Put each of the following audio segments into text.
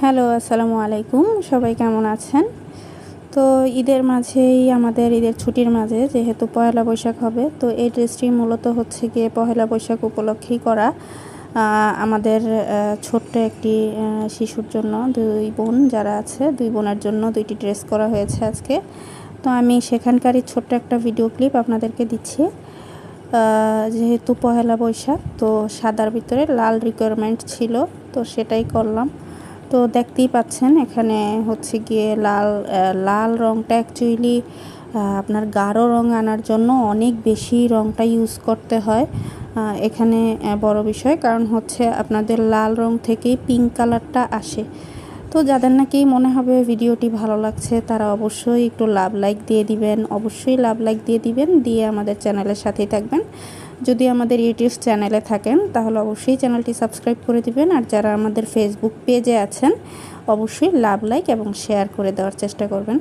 Hello, আসসালামু আলাইকুম। সবাই কেমন আছেন? তো ঈদের মাঝেই, আমাদের ঈদের ছুটির মাঝে যেহেতু পয়লা বৈশাখ হবে, তো এই ড্রেসটি মূলত হচ্ছে গিয়ে পয়লা বৈশাখ উপলক্ষেই করা। আমাদের ছোট্ট একটি শিশুর জন্য দুই বোন যারা আছে, দুই বোনের জন্য দুইটি ড্রেস করা হয়েছে আজকে। তো আমি সেখানকারই ছোট্ট একটা ভিডিও ক্লিপ আপনাদেরকে দিচ্ছি। যেহেতু পহেলা বৈশাখ, তো সাদার ভিতরে লাল রিকোয়ারমেন্ট ছিল, তো সেটাই করলাম। তো দেখতেই পাচ্ছেন, এখানে হচ্ছে গিয়ে লাল লাল রঙটা অ্যাকচুয়ালি আপনার গাঢ় রং আনার জন্য অনেক বেশি রংটা ইউজ করতে হয়। এখানে বড় বিষয় কারণ হচ্ছে আপনাদের লাল রং থেকেই পিঙ্ক কালারটা আসে। তো যাদের নাকি মনে হবে ভিডিওটি ভালো লাগছে, তারা অবশ্যই একটু লাভ লাইক দিয়ে দিবেন, অবশ্যই লাভ লাইক দিয়ে দিবেন, দিয়ে আমাদের চ্যানেলের সাথেই থাকবেন। যদি আমাদের ইউটিউব চ্যানেলে থাকেন, তাহলে অবশ্যই চ্যানেলটি সাবস্ক্রাইব করে দিবেন। আর যারা আমাদের ফেসবুক পেজে আছেন, অবশ্যই লাভ লাইক এবং শেয়ার করে দেওয়ার চেষ্টা করবেন।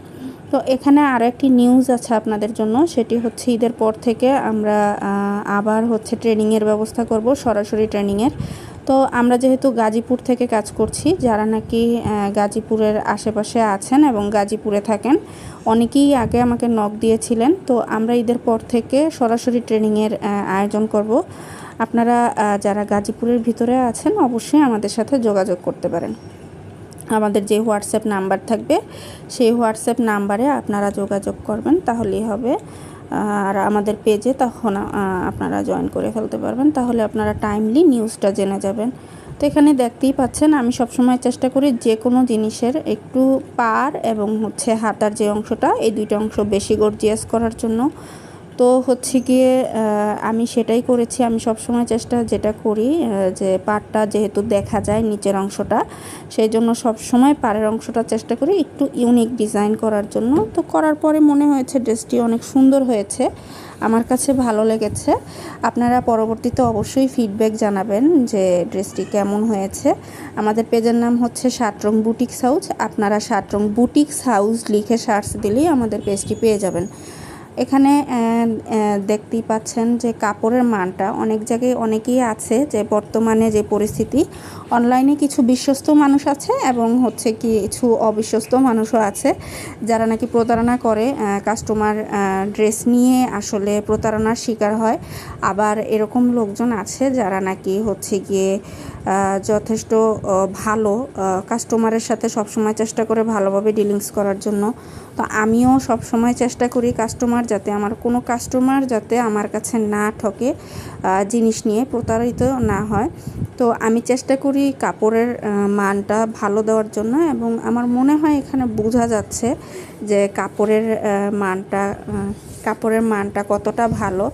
তো এখানে আরও একটি নিউজ আছে আপনাদের জন্য। সেটি হচ্ছে ঈদের পর থেকে আমরা আবার হচ্ছে ট্রেনিংয়ের ব্যবস্থা করব, সরাসরি ট্রেনিংয়ের তো আমরা যেহেতু গাজীপুর থেকে কাজ করছি, যারা নাকি গাজীপুরের আশেপাশে আছেন এবং গাজীপুরে থাকেন, অনেকেই আগে আমাকে নক দিয়েছিলেন। তো আমরা ঈদের পর থেকে সরাসরি ট্রেনিংয়ের আয়োজন করব। আপনারা যারা গাজীপুরের ভিতরে আছেন, অবশ্যই আমাদের সাথে যোগাযোগ করতে পারেন। আমাদের যে হোয়াটসঅ্যাপ নাম্বার থাকবে, সেই হোয়াটসঅ্যাপ নাম্বারে আপনারা যোগাযোগ করবেন, তাহলেই হবে। আর আমাদের পেজে তখন আপনারা জয়েন করে ফেলতে পারবেন। তাহলে আপনারা টাইমলি নিউজটা জেনে যাবেন। তো এখানে দেখতেই পাচ্ছেন, আমি সবসময় চেষ্টা করি যে কোনো জিনিসের একটু পার এবং হচ্ছে হাতার যে অংশটা, এই দুইটা অংশ বেশি গর্জিয়াস করার জন্য। তো হচ্ছে গিয়ে আমি সেটাই করেছি। আমি সবসময় চেষ্টা যেটা করি যে পাড়টা যেহেতু দেখা যায় নিচের অংশটা, সেই জন্য সবসময় পাড়ের অংশটা চেষ্টা করি একটু ইউনিক ডিজাইন করার জন্য। তো করার পরে মনে হয়েছে ড্রেসটি অনেক সুন্দর হয়েছে, আমার কাছে ভালো লেগেছে। আপনারা পরবর্তীতে অবশ্যই ফিডব্যাক জানাবেন যে ড্রেসটি কেমন হয়েছে। আমাদের পেজের নাম হচ্ছে সাতরং বুটিক্স হাউস। আপনারা সাতরং বুটিক্স হাউস লিখে সার্চ দিলেই আমাদের পেজটি পেয়ে যাবেন। এখানে দেখতেই পাচ্ছেন যে কাপড়ের মানটা অনেক জায়গায় অনেকেই আছে যে বর্তমানে যে পরিস্থিতি অনলাইনে কিছু বিশ্বস্ত মানুষ আছে এবং হচ্ছে কি কিছু অবিশ্বস্ত মানুষও আছে যারা নাকি প্রতারণা করে কাস্টমার ড্রেস নিয়ে আসলে প্রতারণার শিকার হয়। আবার এরকম লোকজন আছে যারা নাকি হচ্ছে গিয়ে যথেষ্ট ভালো কাস্টমারের সাথে সবসময় চেষ্টা করে ভালোভাবে ডিলিংস করার জন্য। তো আমিও সবসময় চেষ্টা করি কাস্টমার যাতে আমার, কোনো কাস্টমার যাতে আমার কাছে না ঠকে জিনিস নিয়ে প্রতারিত না হয়। তো আমি চেষ্টা করি কাপড়ের মানটা ভালো দেওয়ার জন্য এবং আমার মনে হয় এখানে বোঝা যাচ্ছে যে কাপড়ের মানটা কাপড়ের মানটা কতটা ভালো।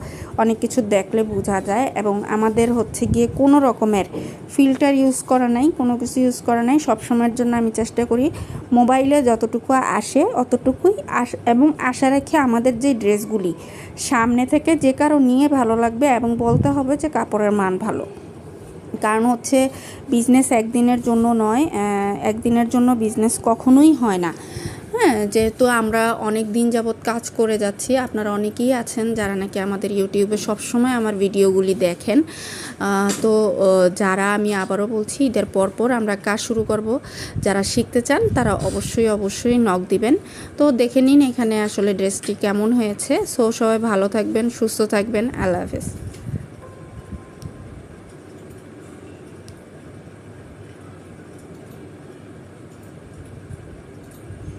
অনেক কিছু দেখলে বোঝা যায় এবং আমাদের হচ্ছে গিয়ে কোনো রকমের ফিল্টার ইউজ করা নাই, কোনো কিছু ইউজ করা নাই। সব সময়ের জন্য আমি চেষ্টা করি মোবাইলে যতটুকু আসে অতটুকুই আস, এবং আশা রাখি আমাদের যে ড্রেসগুলি সামনে থেকে যে কারও নিয়ে ভালো লাগবে এবং বলতে হবে যে কাপড়ের মান ভালো। কারণ হচ্ছে বিজনেস একদিনের জন্য নয় একদিনের জন্য বিজনেস কখনোই হয় না। হ্যাঁ যেহেতু আমরা অনেক দিন যাবৎ কাজ করে যাচ্ছি, আপনারা অনেকেই আছেন যারা নাকি আমাদের ইউটিউবে সবসময় আমার ভিডিওগুলি দেখেন। তো যারা আমি আবারও বলছি, ঈদের পরপর আমরা কাজ শুরু করব। যারা শিখতে চান, তারা অবশ্যই অবশ্যই নখ দিবেন। তো দেখে নিন এখানে আসলে ড্রেসটি কেমন হয়েছে। সো সবাই ভালো থাকবেন, সুস্থ থাকবেন। আল্লাহ হাফেজ।